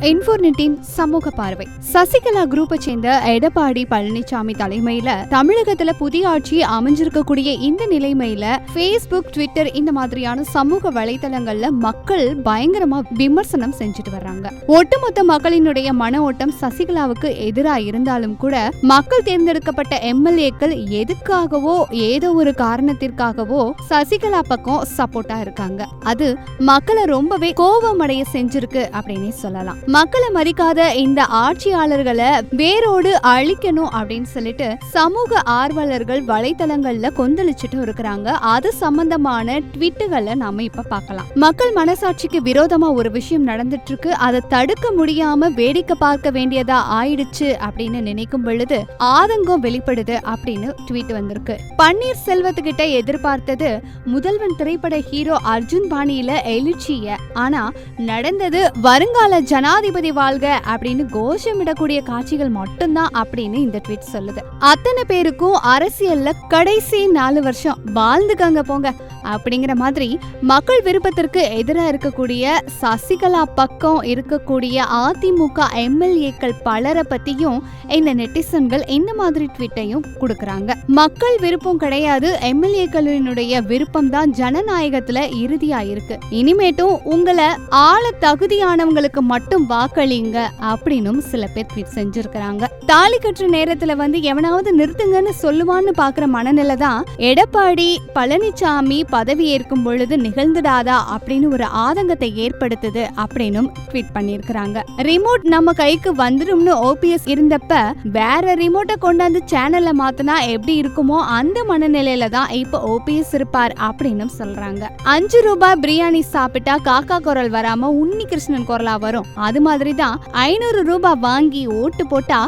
இன்ஃபோர்நெட்டின் சமூக பார்வை. சசிகலா குரூப்பை சேர்ந்த எடப்பாடி பழனிசாமி தலைமையில தமிழகத்துல புதிய ஆட்சி அமைஞ்சிருக்கக்கூடிய இந்த நிலைமையில ஃபேஸ்புக் ட்விட்டர் இந்த மாதிரியான சமூக வலைதளங்கள்ல மக்கள் பயங்கரமா விமர்சனம் செஞ்சுட்டு வர்றாங்க. ஒட்டுமொத்த மக்களினுடைய மன ஓட்டம் சசிகலாவுக்கு எதிராக இருந்தாலும் கூட மக்கள் தேர்ந்தெடுக்கப்பட்ட எம்எல்ஏக்கள் எதுக்காகவோ ஏதோ ஒரு காரணத்திற்காகவோ சசிகலா பக்கம் சப்போர்ட்டா இருக்காங்க. அது மக்களை ரொம்பவே கோபமடைய செஞ்சிருக்கு அப்படின்னே சொல்லலாம். மக்களை மதிக்காத இந்த ஆட்சியாளர்களை வேரோடு அழிக்கணும் அப்படின்னு சொல்லிட்டு சமூக ஆர்வலர்கள் வலைத்தளங்கள்ல கொந்தளிச்சுட்டு இருக்கிறாங்க. அது சம்பந்தமான ட்வீட்டுகளை நாம இப்ப பார்க்கலாம். மக்கள் மனசாட்சிக்கு விரோதமா ஒரு விஷயம் நடந்துட்டு இருக்கு அதை தடுக்க முடியாம வேடிக்கை பார்க்க வேண்டியதா ஆயிடுச்சு அப்படின்னு நினைக்கும் பொழுது ஆதங்கம் வெளிப்படுது அப்படின்னு ட்வீட் வந்திருக்கு. பன்னீர் செல்வத்துக்கிட்ட எதிர்பார்த்தது முதல்வன் திரைப்பட ஹீரோ அர்ஜுன் பாணியில எழுச்சிய. ஆனா நடந்தது வருங்கால ஜனா ஜனாதிபதி வாழ்க அப்படின்னு கோஷமிடக்கூடிய காட்சிகள் மட்டும்தான் அப்படின்னு இந்த ட்வீட் சொல்லுது. அத்தனை பேருக்கும் அரசியல்ல கடைசி நாலு வருஷம் வாழ்ந்துக்கங்க போங்க. அப்படிங்கிற மாதிரி மக்கள் விருப்பத்திற்கு எதிராக இருக்கக்கூடிய சசிகலா பக்கம் இருக்கக்கூடிய அதிமுக எம்எல்ஏக்கள் பலரை பத்தியும் இந்த நெட்டிசன்கள் இந்த மாதிரி ட்வீட்டையும் கொடுக்கறாங்க. மக்கள் விருப்பம் கிடையாது எம்எல்ஏக்களினுடைய விருப்பம் தான் ஜனநாயகத்துல இறுதியா இருக்கு. இனிமேட்டும் உங்களை ஆள தகுதியானவங்களுக்கு மட்டும் வாக்களிங்க அப்படின்னும் சில பேர் ட்வீட் செஞ்சிருக்கிறாங்க. தாலி கட்டுற நேரத்துல வந்து எவனாவது நிறுத்துங்கன்னு சொல்லுவான்னு பாக்குற மனநிலை தான் எடப்பாடி பழனிசாமி பதவி ஏற்கும் பொழுது நிகழ்ந்துடாதா அப்படின்னு ஒரு ஆதங்கத்தை ஏற்படுத்துது அப்படின்னும் ட்வீட் பண்ணியிருக்கிறாங்க. ரிமோட் நம்ம கைக்கு வந்துடும்னு ஓபிஎஸ் இருந்தப்ப வேற ரிமோட்டை கொண்டாந்து சேனல்ல மாத்தினா எப்படி இருக்குமோ அந்த மனநிலையில தான் இப்ப ஓபிஎஸ் இருப்பார் அப்படின்னு சொல்றாங்க. அஞ்சு ரூபாய் பிரியாணி சாப்பிட்டா காக்கா குரல் வராம உன்னி கிருஷ்ணன் குரலா வரும். அது மாதிரி தான் ஐநூறு ரூபாய் வாங்கி ஓட்டு போட்டா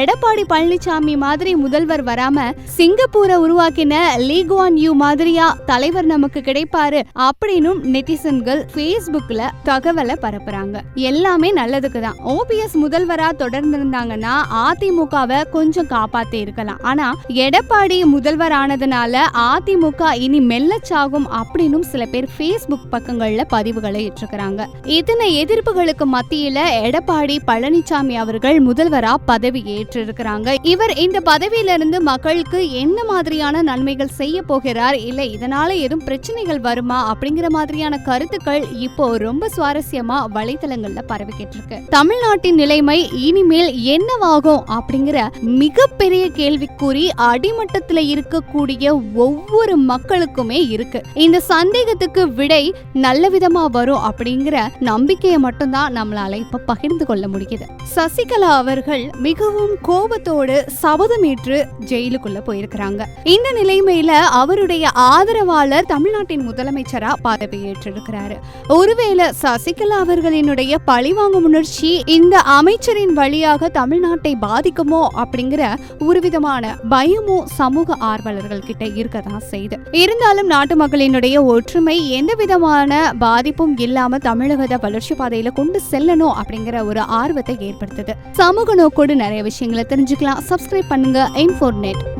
எடப்பாடி பழனிசாமி மாதிரி முதல்வர் வராம சிங்கப்பூரை உருவாக்கின லீகுவான் யூ மாதிரியா தலைவர் நமக்கு கிடைப்பாரு அப்படின்னும் நெட்டிசன்கள் ஃபேஸ்புக்ல தகவலை பரப்புறாங்க. எல்லாமே நல்லதுக்கு தான். ஓபிஎஸ் முதல்வரா தொடர்ந்திருந்தாங்கன்னா அதிமுகவை கொஞ்சம் காப்பாத்தி இருக்கலாம். ஆனா எடப்பாடி முதல்வர் ஆனதுனால அதிமுக இனி மெல்லச்சாகும் அப்படின்னும் சில பேர் ஃபேஸ்புக் பக்கங்கள்ல பதிவுகளை ஏற்றுக்கிறாங்க இத்தனை எதிர்ப்புகளுக்கு மத்தியில எடப்பாடி பழனிசாமி அவர்கள் முதல்வரா பதவி ஏற்றிருக்கிறாங்க. இவர் இந்த பதவியில இருந்து மக்களுக்கு என்ன மாதிரியான நன்மைகள் செய்ய போகிறார் இல்ல இதனால எதுவும் பிரச்சனைகள் வருமா அப்படிங்கிற மாதிரியான கருத்துக்கள் இப்போ ரொம்ப சுவாரஸ்யமா வலைத்தளங்கள்ல பரவிக்கிட்டு இருக்கு தமிழ்நாட்டின் நிலைமை இனிமேல் என்னவாகும் அப்படிங்கிற மிகப்பெரிய கேள்விக்குறி அடிமட்டத்துல இருக்கக்கூடிய ஒவ்வொரு மக்களுக்குமே இருக்கு. இந்த சந்தேகத்துக்கு விடை நல்ல விதமா வரும் அப்படிங்கிற நம்பிக்கையை மட்டும்தான் நம்மளால இப்ப பகிர்ந்து கொள்ள முடியுது. சசிகலா அவர்கள் மிகவும் கோபத்தோடு சபதமேற்று ஜெயிலுக்குள்ள போயிருக்கிறாங்க. இந்த நிலைமையில அவருடைய ஆதரவாளர் தமிழ்நாட்டின் முதலமைச்சரா பதவியேற்றிருக்கிறாரு ஒருவேளை சசிகலா அவர்களினுடைய பழிவாங்கும் உணர்ச்சி இந்த அமைச்சரின் வழியாக தமிழ்நாட்டை பாதிக்குமோ அப்படிங்கிற ஒரு விதமான பயமும் சமூக ஆர்வலர்கள் கிட்ட இருக்கதான் செய்து. இருந்தாலும் நாட்டு மக்களினுடைய ஒற்றுமை எந்த விதமான பாதிப்பும் இல்லாம தமிழகத்தை வளர்ச்சி பாதையில கொண்டு செல்லணும் அப்படிங்கிற ஒரு ஆர்வத்தை ஏற்படுத்துது. சமூக நோக்கோடு நிறைய விஷயங்களை தெரிஞ்சுக்கலாம். சப்ஸ்கிரைப் பண்ணுங்க. இன்ஃபோர்நெட்